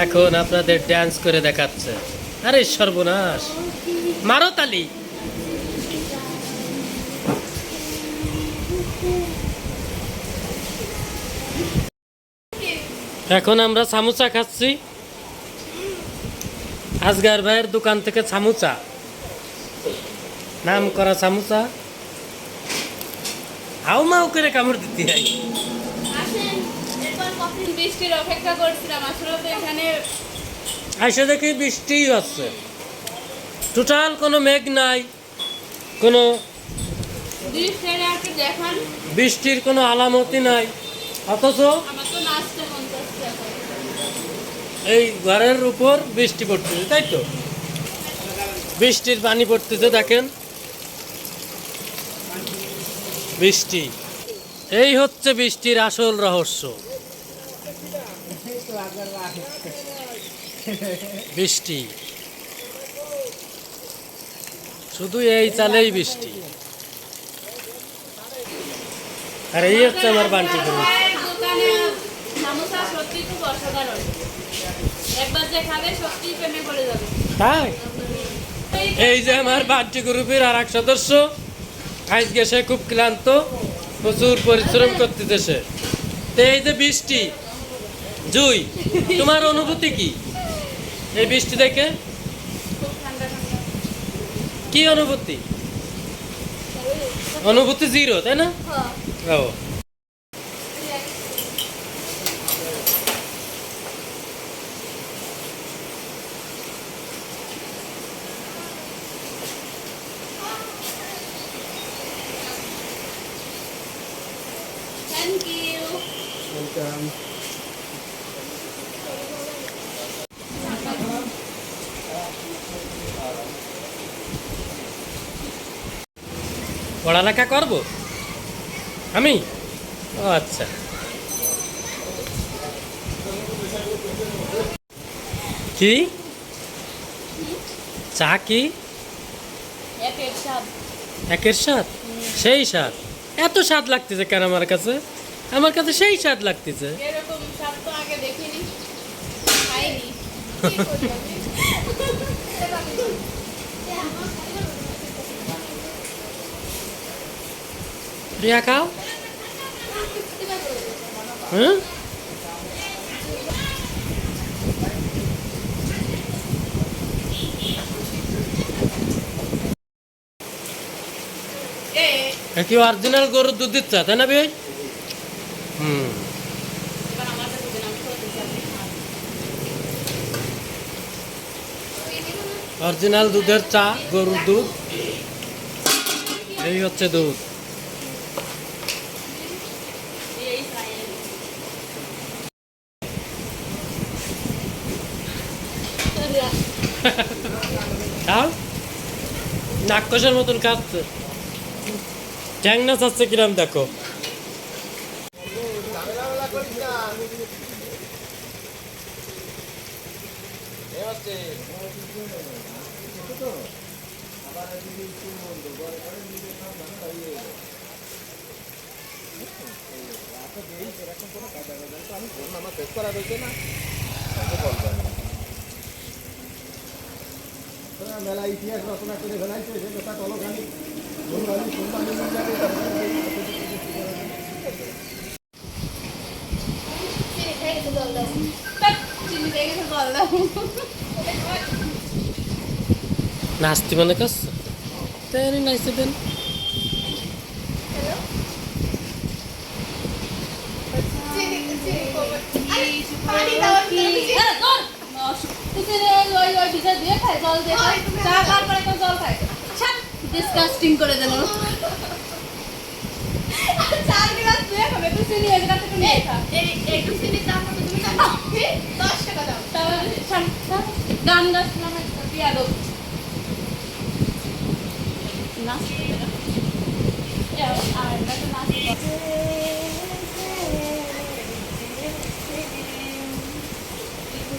এখন আপনাদের ড্যান্স করে দেখাচ্ছে। আরে সর্বনাশ। মারো তালি। এখন আমরা সামোসা খাচ্ছি। আজগার ভাইয়ের দোকান থেকে সামোসা নাম করা সামোসা হাউ মাউ করে কামড় দিতে হয়। বৃষ্টির অপেক্ষা করছিলাম আসলে তো এখানে দেখি বৃষ্টি হচ্ছে। টোটাল কোনো মেঘ নাই কোনো বৃষ্টির কোনো আলামতি নাই। অথচ। এই ঘরের উপর বৃষ্টি পড়তেছে তাই তো? বৃষ্টির পানি পড়তেছে দেখেন। বৃষ্টি। এই হচ্ছে বৃষ্টির আসল রহস্য। বৃষ্টি। শুধু এই চালেই বৃষ্টি। আর এই হচ্ছে আমার বান্টি গরু। ভাইয়ের দোকানে সামোসা সত্যি খুব অসাধারণ। একবার যে খাবে সত্যি প্রেমে পড়ে যাবে। তাই? এই যে আমার বাহ্য গ্রুপের আর এক সদস্য আজকে সে খুব ক্লান্ত প্রচুর পরিশ্রম করতেছে তো এই যে বৃষ্টি জুই তোমার অনুভূতি কি? এই বৃষ্টি দেখে? কি অনুভূতি? অনুভূতি জিরো তাই না? ও থ্যাংক ইউ পড়ালেখা করব? আমি? ও আচ্ছা। কি? চা কি? একের স্বাদ। সেই স্বাদ? এত স্বাদ লাগতেছে কেন আমার কাছে? আমার কাছে সেই স্বাদ লাগতেছে। এরকম স্বাদ তো আগে দেখিনি। প্রিয়া খাও। হ্যাঁ? এ এ কি অরিজিনাল গরুর দুধ দিচ্ছে, তাই না ভাই হুম। অরিজিনাল দুধের চা, গরুর দুধ। এই হচ্ছে দুধ। খাও নাক্কসের মতন খাচ্ছে ট্যাংনা চাচ্ছে কিরাম দেখো ইতিহাস রচনা করে ফেলাইছে সে মিল যাবে তারপরে চিনি খেয়ে গেছে জল দাও ধ্যাৎ, চিনি খেয়ে গেছে জল নাস্তি মনে করছ তাই নাচতে দেন পানি ভিতর দিয়ে খায় জল দিয়ে খায় চা খাওয়ার পরে তো জল খায়। ডিসকাস্টিং করে দিল। চার গ্লাস দিয়ে খাবে তুই চিনি থেকে নিয়ে খা একটু চিনির দাম তুমি দশ টাকা দাও। তাহলে গান গাচ্ছিলাম একটা পিয়াদব নাচ আর একটা নাচ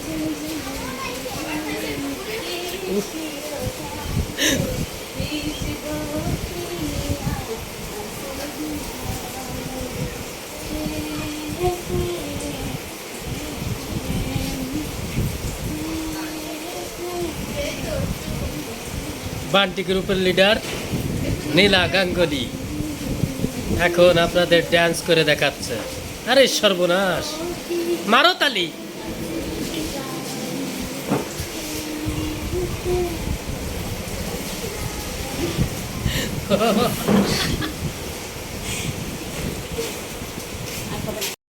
Thank you. লাগল বান্টি গ্রুপের লিডার নীলা গাঙ্গুলি। এখন আপনাদের ড্যান্স করে দেখাচ্ছে। আরে সর্বনাশ। মারো তালি। ハハハ。